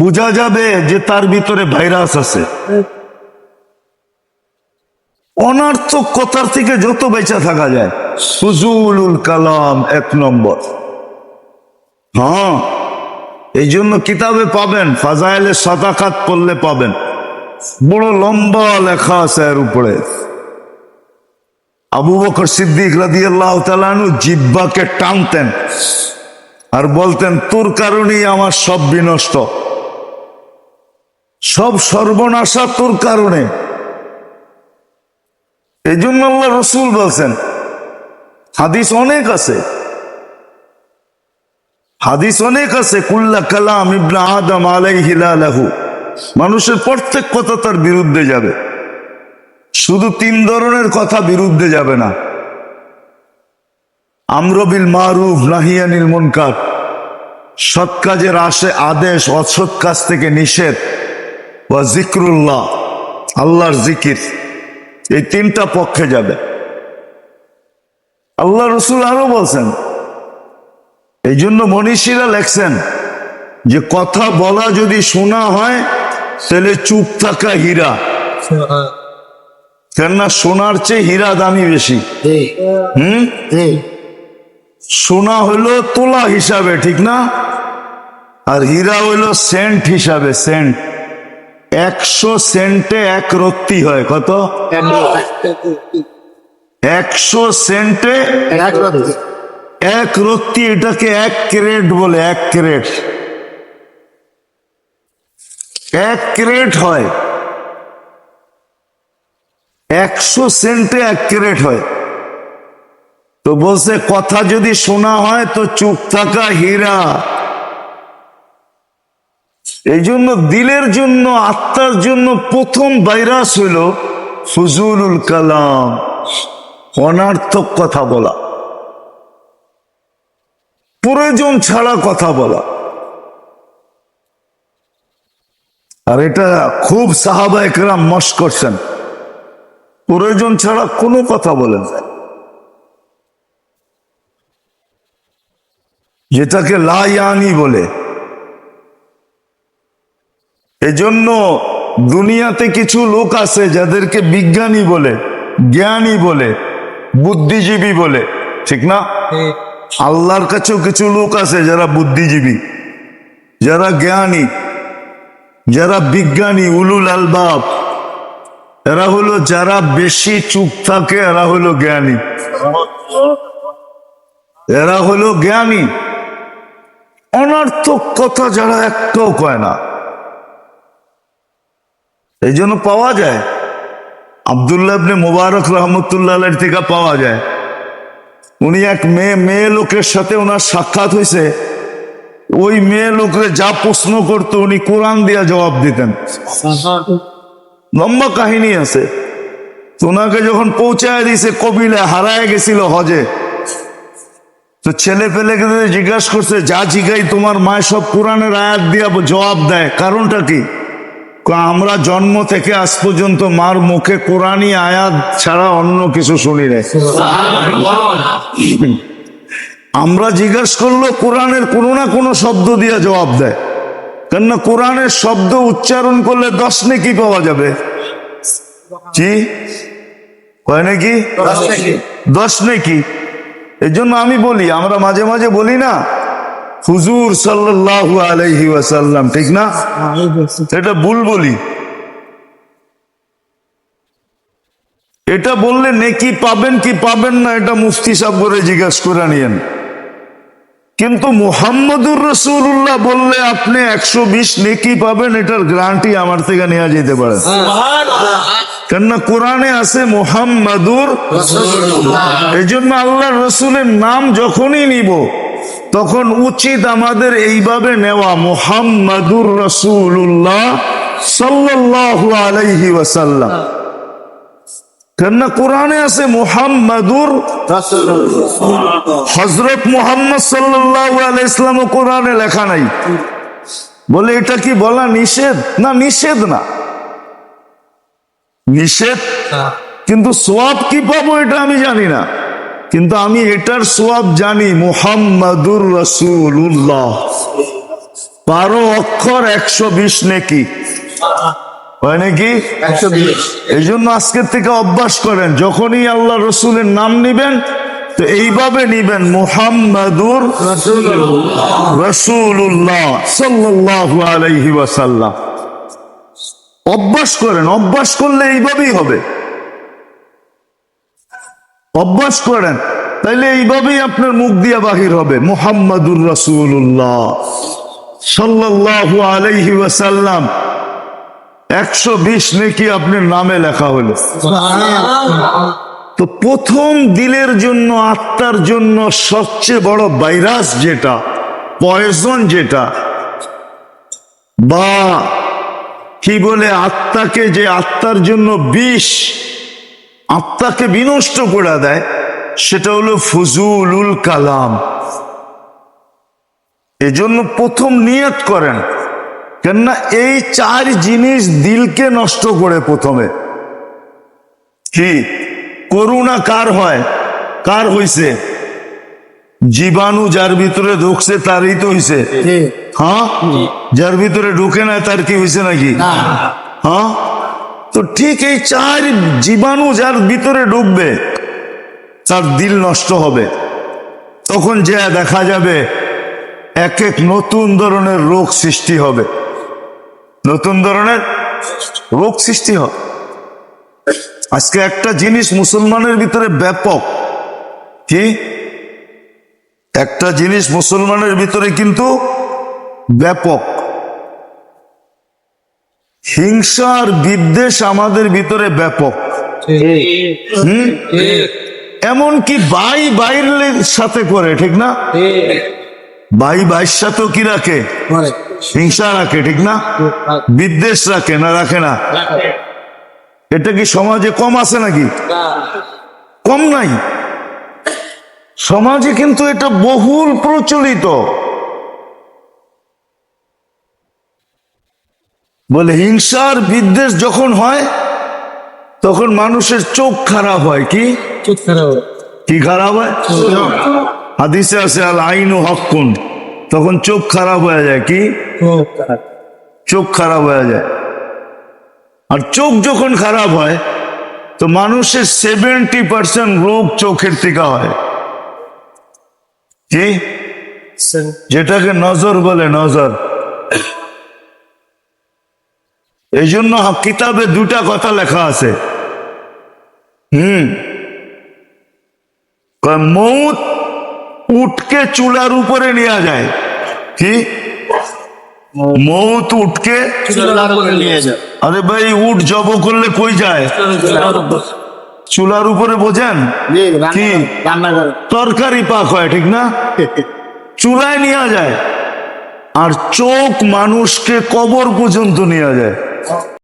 বোঝা যাবে যে তার ভিতরে ভাইরাস আছে। অনার্থক কথার থেকে যত বেঁচে থাকা যায় ফুজুলুল কালাম এক নম্বর। হ্যাঁ এই জন্য কিতাবে পাবেন, ফাজাইলে সাদাকাত পড়লে পাবেন। বড় লম্বা লেখা আছে এর উপরে। আবু বকর সিদ্দিক রাদি আল্লাহ তালানু জিব্বাকে টানতেন আর বলতেন, তোর কারণেই আমার সব বিনষ্ট। সব সর্বনাশা তোর কারণে। এই জন্য আল্লাহ রসুল বলছেন, হাদিস অনেক আছে। হাদিস অনেক আছে, কুল্লা কালাম ইবনা আদম আলাইহি লাহু মানুষের প্রত্যেক কথা তার বিরুদ্ধে যাবে। শুধু তিন ধরনের কথা বিরুদ্ধে যাবে না। আমরবিল মারুফ নাহিয়ানিল মুনকার। সৎ কাজের আসে আদেশ, অসৎ কাজ থেকে নিষেধ। বা জিক্রুল্লাহ আল্লাহর জিকির এই তিনটা পক্ষে যাবে। আল্লাহ রসুল আরও বলছেন এই জন্য মনীষীরা লেখছেন যে কথা বলা যদি শোনা হয় তাহলে চুপ থাকা হীরা। কেননা সোনার চেয়ে হীরা দামি বেশি। হম? সোনা হইল তোলা হিসাবে ঠিক না? আর হীরা হইল সেন্ট হিসাবে সেন্ট। একশো সেন্টে এক রত্তি হয় কত? একশো সেন্টে এক রত্তি। এটাকে এক ক্রেট বলে এক ক্রেট। এক ক্রেট হয়। একশো সেন্টে এক ক্রেট হয়। তো বলছে কথা যদি শোনা হয় তো চুপ থাকা হীরা। এই জন্য দিলের জন্য, আত্মার জন্য প্রথম ভাইরাস হইল ফজুলুল কালাম। অনার্থক কথা বলা। প্রয়োজন ছাড়া কথা বলা। আর এটা খুব সাহাবা একরাম মশ করছেন। প্রয়োজন ছাড়া কোনো কথা বলেন যেটাকে লাইয়ানি বলে। এজন্য দুনিয়াতে কিছু লোক আছে যাদেরকে বিজ্ঞানী বলে জ্ঞানী বলে বুদ্ধিজীবী বলে ঠিক না? আল্লাহর কাছেও কিছু লোক আছে যারা বুদ্ধিজীবী যারা জ্ঞানী যারা বিজ্ঞানী উলুল আলবাব। এরা হলো যারা বেশি চুপ থাকে এরা হলো জ্ঞানী। এরা হলো জ্ঞানী। অনার্থক কথা যারা একটাও কয় না। এই জন্য পাওয়া যায়। আবদুল্লাহ ইবনে মোবারক রহমতুল্লাহ থেকে পাওয়া যায়। উনি এক মেয়ে মেয়ে লোকের সাথে ওনার সাক্ষাৎ হয়েছে। ওই মেয়ে লোকরে যা প্রশ্ন করতো উনি কোরআন দিয়া জবাব দিতেন। লম্বা কাহিনী আছে। ওনাকে যখন পৌঁছায় দিয়েছে, কবিলে হারায় গেছিল হজে। তো ছেলে পেলেকে জিজ্ঞাসা করছে, যা জিগাই তোমার মায় সব কোরআনের আয়াত দিয়া জবাব দেয়, কারণটা কি? আমরা জন্ম থেকে আজ পর্যন্ত মার মুখে কোরআনই আয়াত ছাড়া অন্য কিছু শুনি নাই। আমরা জিজ্ঞাসা করল কোরআনের কোনো না কোনো শব্দ দিয়ে জবাব দেয়। কেননা কোরআনের শব্দ উচ্চারণ করলে দশ নেকি পাওয়া যাবে। জি কয় নাকি? দশ নেকি। এই জন্য আমি বলি আমরা মাঝে মাঝে বলি না হুজুর সাল্লাল্লাহু আলাইহি ওয়াসাল্লাম, ঠিক না? এটা ভুল বলি। এটা বললে নেকি পাবেন কি পাবেন না, এটা মুফতি সাহেব করে জিজ্ঞাসা করে নিয়েন। কিন্তু মুহাম্মদুর রসুল্লাহ বললে আপনি একশো বিশ নেকি পাবেন, এটার গ্যারান্টি আমার থেকে নেওয়া যেতে পারে। কেননা কোরআনে আছে মুহাম্মাদুর এই জন্য আল্লাহ রসুলের নাম যখনই নিব তখন উচিত আমাদের এইভাবে নেওয়া। মুহাম্মাদুর রসুল্লাহ সাল্লাল্লাহু আলাইহি ওয়াসাল্লাম। কেননা কোরআনে আছে মুহাম্মাদুর হজরত মোহাম্মদ সাল্লাহ কোরআনে লেখা নাই। বলে এটা কি বলা নিষেধ? না নিষেধ না। নিষেধ? কিন্তু সব কি পাবো এটা আমি জানি না। কিন্তু আমি এটার সোয়াব জানি মুহাম্মাদুর রসুল্লাহ বারো অক্ষর একশো বিশ নাকি। হয় নাকি? এই জন্য আজকের থেকে অভ্যাস করেন যখনই আল্লাহ রসুলের নাম নিবেন তো এইভাবে নিবেন মুহাম্মাদুর রসুল্লাহ সাল্লাহ আলাইহি ওয়াসাল্লাম। অভ্যাস করেন অভ্যাস করলে এইভাবেই হবে। অভ্যাস করেন, তাইলে এইভাবেই আপনার মুখ দিয়ে বাহির হবে। মুহাম্মাদুর রসুল্লাহ সাল্লাহ আলাইহি ওয়াসাল্লাম। একশো বিশ নাকি আপনার নামে লেখা হলো। তো প্রথম দিলের জন্য, আত্মার জন্য সবচেয়ে বড় ভাইরাস যেটা, পয়জন যেটা, বা কি বলে, আত্মাকে যে আত্মার জন্য বিষ আত্মাকে বিনষ্ট করে দেয় সেটা হলো ফজুলুল কালাম। এজন্য প্রথম নিয়ত করেন কেননা এই চার জিনিস দিলকে নষ্ট করে প্রথমে। কি? করুণা কার হয়? কার হইছে? জীবাণু যার ভিতরে ঢুকছে তারই তো হইছে। হ্যাঁ? যার ভিতরে ঢুকে না তার কি হয়েছে নাকি? হ্যাঁ? তো ঠিক এই চার জীবাণু যার ভিতরে ঢুকবে তার দিল নষ্ট হবে। তখন যে দেখা যাবে এক এক নতুন ধরনের রোগ সৃষ্টি হবে। নতুন ধরনের রোগ সৃষ্টি হয় আজকে একটা জিনিস মুসলমানের ভিতরে ব্যাপক। কি? একটা জিনিস মুসলমানের ভিতরে কিন্তু ব্যাপক। হিংসা আর বিদ্বেষ আমাদের ভিতরে ব্যাপক। হুম? এমনকি ভাই বাইরের সাথে করে ঠিক না? ভাই ভাইয়ের সাথেও কি রাখে? হিংসা রাখে ঠিক না? বিদ্বেষ রাখে না রাখে না? এটা কি সমাজে কম আছে নাকি? কম নাই। সমাজে কিন্তু এটা বহুল প্রচলিত। বলে হিংসার বিদ্বেষ যখন হয় তখন মানুষের চোখ খারাপ হয় কি? চোখ কি খারাপ হয়? হাদিসে আছে আল আইন হকুন তখন চোখ খারাপ হয়ে যায় কি? চোখ খারাপ। হয়ে যায়। আর চোখ যখন খারাপ হয় তো মানুষের সেভেন্টি পার্সেন্ট রোগ চোখের থেকে হয়। কি? যেটাকে নজর বলে নজর। এই জন্য কিতাবে দুটা কথা লেখা আছে। হুম। মৌত উঠকে চুলার উপরে নেওয়া যায়। কি? মৌত উঠকে আরে ভাই উঠ জব করলে কই যায়? চুলার উপরে বোঝেন? কি? তরকারি পাক হয় ঠিক না? চুলায় নেওয়া যায়। আর চোখ মানুষকে কবর পর্যন্ত নেওয়া যায়। あ。